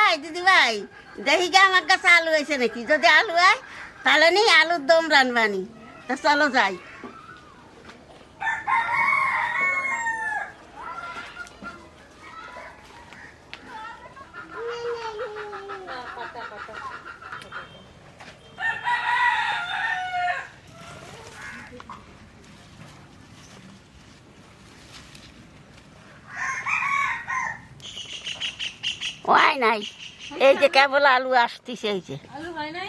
ভাই, দিদি ভাই, দেখি গে আমার কাছে আলু আছে নাকি? যদি আলু হয়, তাহলে নি আলুর দম রানবানি তা চলো যাই। ওয়াই নাই। এই যে কেবল আলু আসতিছে এই যে। আলু হয় নাই?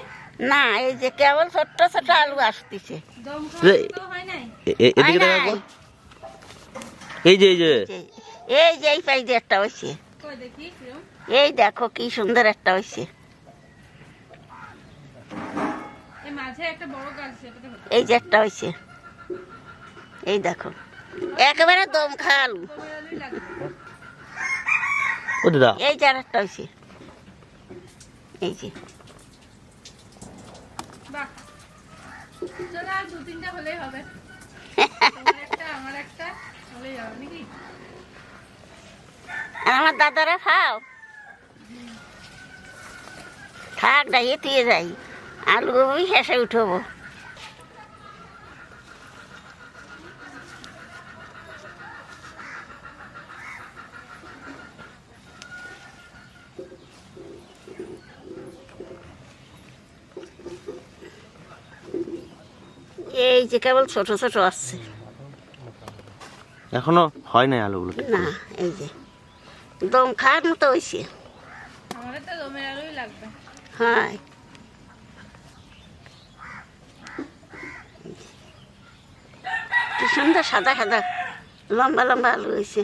না এই যে কেবল ছোট্ট ছোট আলু আসতিছে। এই- হয় হয় নাই। এই যে এই যে। যে- এই যে একটা হয়েছে কই দেখি কিরম? এই দেখো কি সুন্দর একটা হয়েছে এই মাঝে একটা বড় গাছ সেটাতে হতো এই যে একটা হয়েছে এই দেখো। একেবারে দম খা আলু তোমার আলুই লাগবে ও দাদা। এই যে আর একটা হয়েছে এই যে। আমার দাদারা খাও। থাক ডাইয়ে দিয়ে যাই। আলু গোবি হেসে উঠবো এই যে কেবল ছোট ছোট আসছে। এখনও হয় নাই আলুগুলো না এই যে। দম খাওয়ার মতো হয়েছে আমাদের তো দমের আলুই লাগবে। হ্যাঁ। কি সুন্দর সাদা সাদা লম্বা লম্বা আলু হয়েছে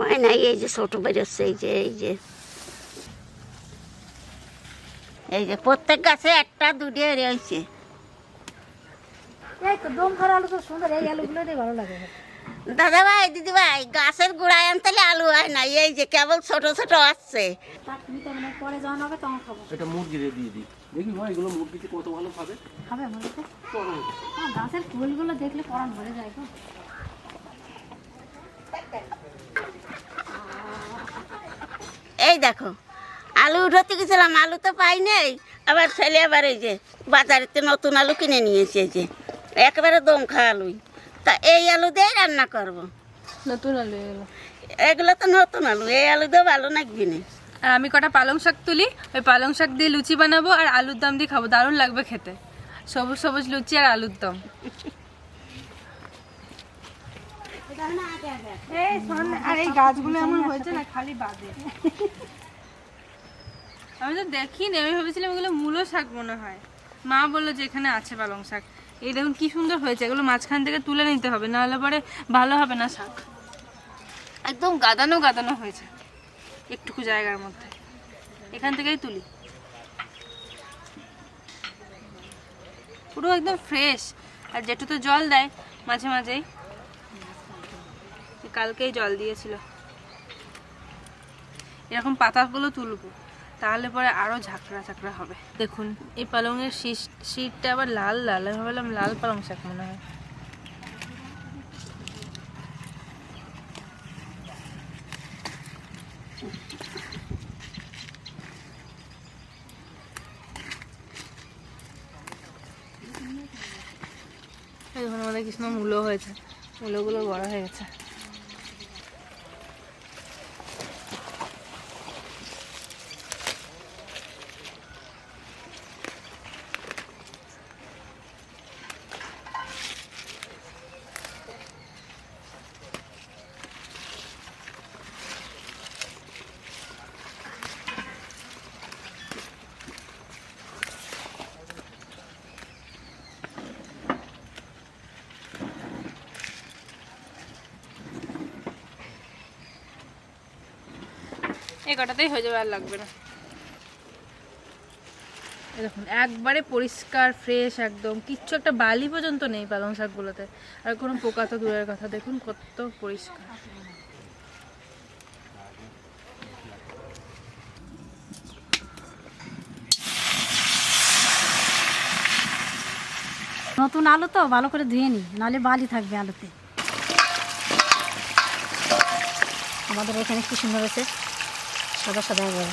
ওই নাই এই যে ছোট বেরোচ্ছে এই যে এই যে। এই যে প্রত্যেক গাছে একটা দুটো রয়েছে এই তো দম খাওয়া আলু তো সুন্দর এই আলুগুলোই ভালো লাগে। দাদা ভাই দিদি ভাই গাছের গোড়ায় আনতে আলু হয় না এই যে কেবল ছোট ছোট আসছে। মানে পরে যখন হবে তখন খাব। এটা মুরগিরে দিয়ে দিই। দেখি ভাই এগুলো মুরগিতে কত ভালো খাবে? খাবে আমার হ্যাঁ গাছের ফুলগুলো দেখলে পরান ভরে যায় গো। এই দেখো আলু উঠাতে গেছিলাম আলু তো পাই নেই। আবার ছেলে আবার এই যে বাজারেতে নতুন আলু কিনে নিয়েছে যে একেবারে দম খাওয়া আলুই। তা এই আলু দিয়ে রান্না করব। নতুন আলু এগুলো। এগুলো তো নতুন আলু এই আলু দিয়ে ভালো লাগবে না। আর আমি কটা পালং শাক তুলি ওই পালং শাক দিয়ে লুচি বানাবো আর আলুর দম দিয়ে খাব দারুণ লাগবে খেতে। সবুজ সবুজ লুচি আর আলুর দম। আর এই গাছগুলো এমন হয়েছে না খালি বাদে। আমি তো দেখিনি, আমি ভেবেছিলাম এগুলো মূলো শাক মনে হয়। মা বলল যে এখানে আছে পালং শাক। এই দেখুন কি সুন্দর হয়েছে, এগুলো মাঝখান থেকে তুলে নিতে হবে, নাহলে পরে ভালো হবে না শাক। একদম গাদানো গাদানো হয়েছে, একটুকু জায়গার মধ্যে। এখান থেকেই তুলি। পুরো একদম ফ্রেশ আর যেটু তো জল দেয়, মাঝে মাঝেই। কালকেই জল দিয়েছিল। এরকম পাতাগুলো তুলবো। তাহলে পরে আরও ঝাঁকড়া ঝাঁকড়া হবে। দেখুন, এই পালংয়ের শীষ শীতটা আবার লাল লাল। আমি ভাবলাম লাল পালং শাক মনে হয়। এই দেখুন আমাদের কৃষ্ণ মূলো হয়েছে। মূলোগুলো বড় হয়ে গেছে। এই কটাতেই হয়ে যাবে আর লাগবে না। দেখুন, একবারে পরিষ্কার ফ্রেশ একদম। কিচ্ছু একটা বালি পর্যন্ত নেই পালং শাকগুলোতে। আর কোনো পোকা তো দূরের কথা, দেখুন কত পরিষ্কার। নতুন আলু তো, ভালো করে ধুয়ে নি নাহলে বালি থাকবে আলুতে। আমাদের এখানে কি সুন্দর হয়েছে। সাদা সাদা একবারে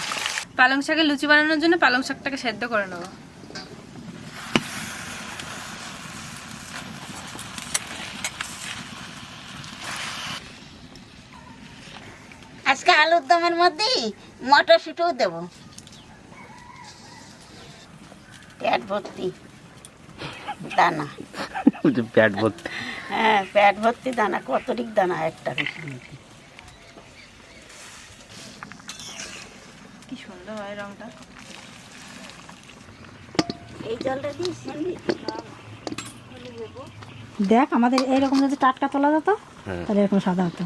পালং শাকের লুচি বানানোর জন্য পালং শাকটাকে সেদ্ধ করে নেব। আজকে আলুর দমের মধ্যেই মটরশুঁটিও দেবো। প্যাট ভর্তি দানা। প্যাট ভর্তি। হ্যাঁ প্যাট ভর্তি দানা কতটিক দানা একটা সুন্দর হয় রংটা। এই জলটা দিয়েছি দেখ আমাদের এইরকম যদি টাটকা তোলা যেত হ্যাঁ। তাহলে এরকম সাদা হতো।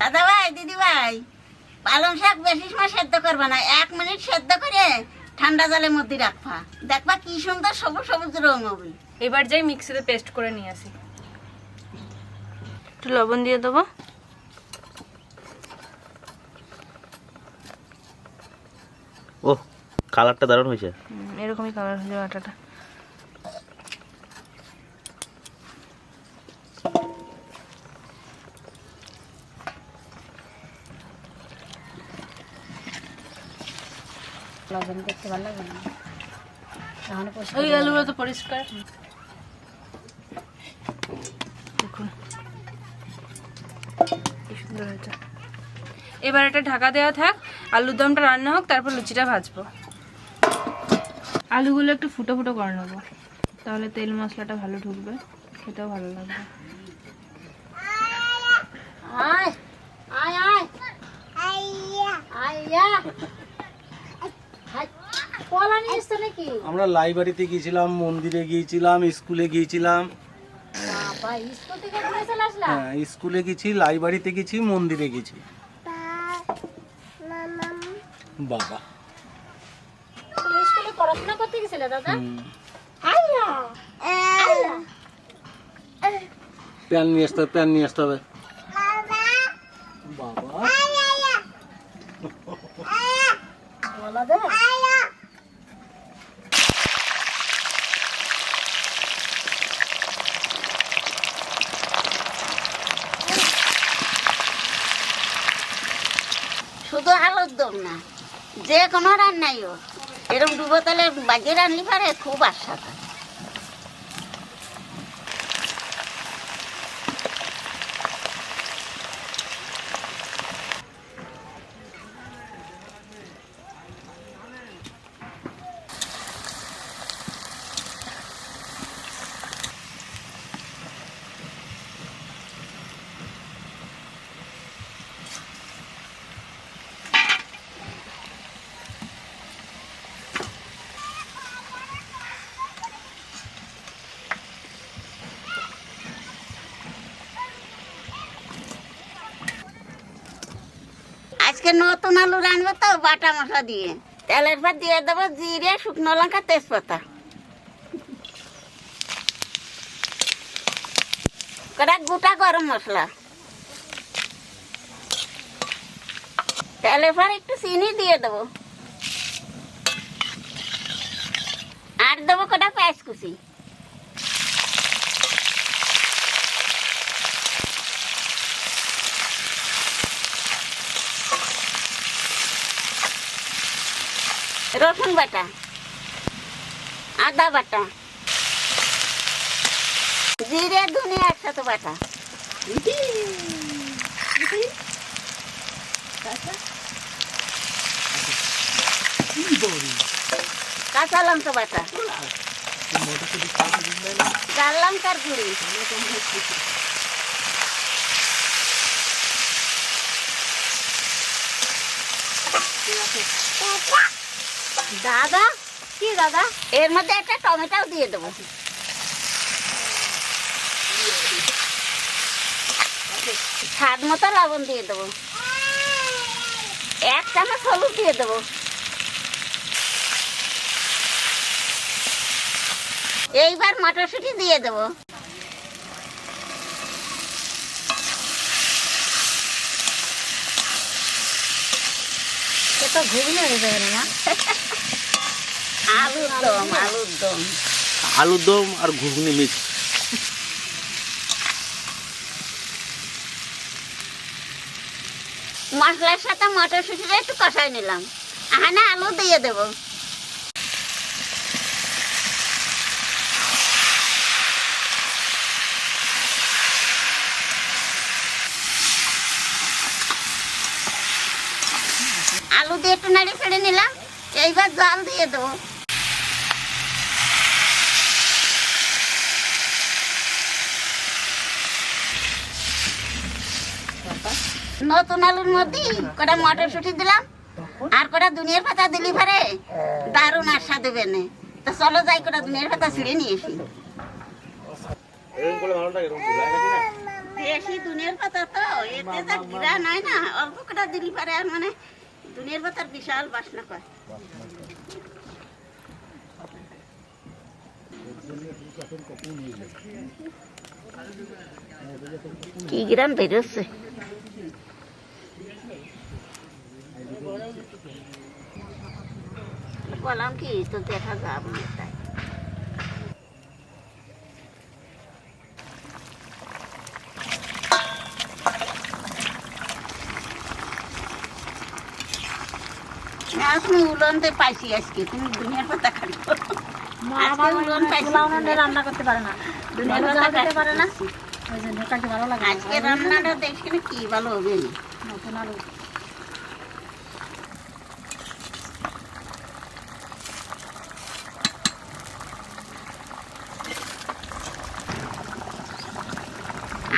দাদা ভাই দিদি ভাই পালং শাক বেশি সময় সেদ্ধ করবে না এক মিনিট সেদ্ধ করে ঠান্ডা জলের মধ্যে রাখবা। দেখবা কি সুন্দর সবুজ সবুজ রং হবে। এবার যাই মিক্সিতে পেস্ট করে নিয়ে আসি। একটু লবণ দিয়ে দেবো। ও কালারটা দারুণ হয়েছে। হুম, এরকমই কালার হয়েছে আটাটা। লবণ দেখতে ভালো লাগবে না। ওই আলুগুলো তো পরিষ্কার। এবার এটা ঢাকা দেওয়া থাক আলুর দমটা রান্না হোক তারপর লুচিটা ভাজবো। আলুগুলো একটু ফুটো ফুটো করে নেব তাহলে তেল মশলাটা ভালো ঢুকবে খেতেও ভালো লাগবে। আমরা লাইব্রেরিতে গিয়েছিলাম মন্দিরে গিয়েছিলাম স্কুলে গিয়েছিলাম। হ্যাঁ স্কুলে গেছি লাইব্রেরিতে গেছি মন্দিরে গেছি। বাবা। তুমি স্কুলে পড়াশোনা করতে গেছিলে দাদা। প্যান নিয়ে আসতে হবে প্যান নিয়ে আসতে হবে। বাবা। বলা দে। শুধু আলুর দম না। যে কোনো রান্নাই হোক এরকম ডুবো তালে বাজে রান্নি পারে খুব আশা আজকে নতুন আলু রানবো তো, বাটা মশলা দিয়ে। তেলের পর দিয়ে দেবো, জিরে, শুকনো লঙ্কা, তেজপাতা। কটা? গোটা গরম মশলা। তেলের পর একটু চিনি দিয়ে দেবো। আর দেবো কটা? পেঁয়াজ কুচি। রসুন বাটা আদা বাটা জিরে ধনিয়া একসাথে বাটা। কাঁচা লঙ্কা বাটা। লাল লঙ্কার দাদা কি দাদা? এর মধ্যে একটা টমেটোও দিয়ে দেবো। স্বাদ মতো লবণ দিয়ে দেবো। এক চামচ হলুদ দিয়ে দেবো। এইবার মটরশুঁটি দিয়ে দেবো। তো ঘুগনি হয়ে যাবে না? আলুর দম আলুর দম আলুর দম আর ঘুগনি মিক্স মশলার সাথে মটর মটরশুঁটিটা একটু কষাই নিলাম। আহানা আলু দিয়ে দেব। আলু দিয়ে একটু নাড়ি ফেড়ে নিলাম। এইবার জল দিয়ে দেবো। নতুন আলুর মধ্যে কটা মটরশুঁটি দিলাম, আর কটা দুনিয়ার পাতা দিলি পারে দারুণ আশা দেবে না তো চলো যাই, কটা দুনিয়ার পাতা ছিঁড়ে নিয়ে এসি বেশি দুনিয়ার পাতা তো, এতে যা গিরা নাই না, অল্প কটা দিলি পারে আর মানে দুনিয়ার পাতার বিশাল বাসনা করে কি গ্রাম বেরোচ্ছে বললাম কি তো দেখা যাব তাই না, তুমি উলনতে পাইছি আজকে তুমি দুনিয়ার পাতা খালি। আজকে উলন পাইছি। রান্না করতে পারে না। আজকে রান্নাটা কি ভালো হবে? নতুন আলু।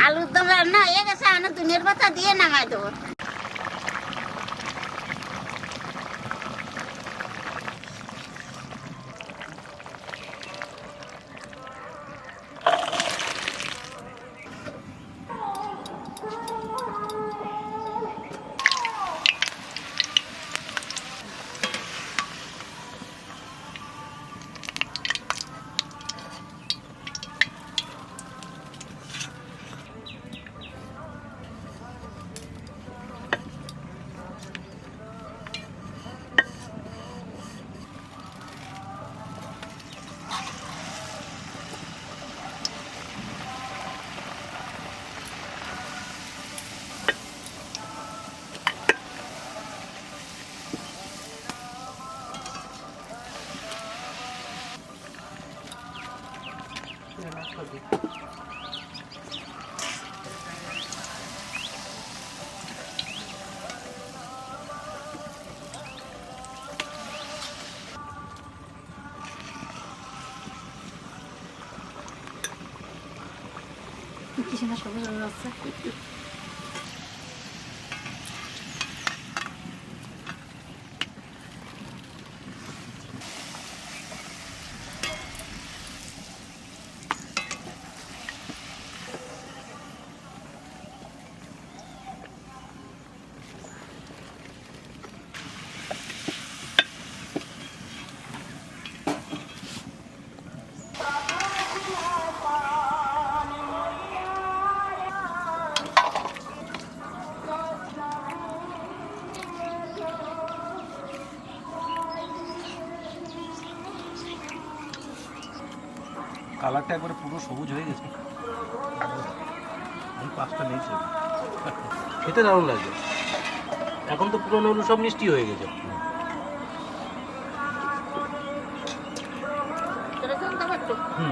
আলুর দম রান্না হয়ে গেছে আমি দুনিয়ার পাতা দিয়ে নামাই দেবো। কি সুন্দর সবুজ আলু আছে কালারটা একবারে পুরো সবুজ হয়ে গেছে। আমি পাঁচটা নিয়েছি খেতে দারুণ লাগছে এখন তো পুরোনো আলু সব মিষ্টি হয়ে গেছে। হুম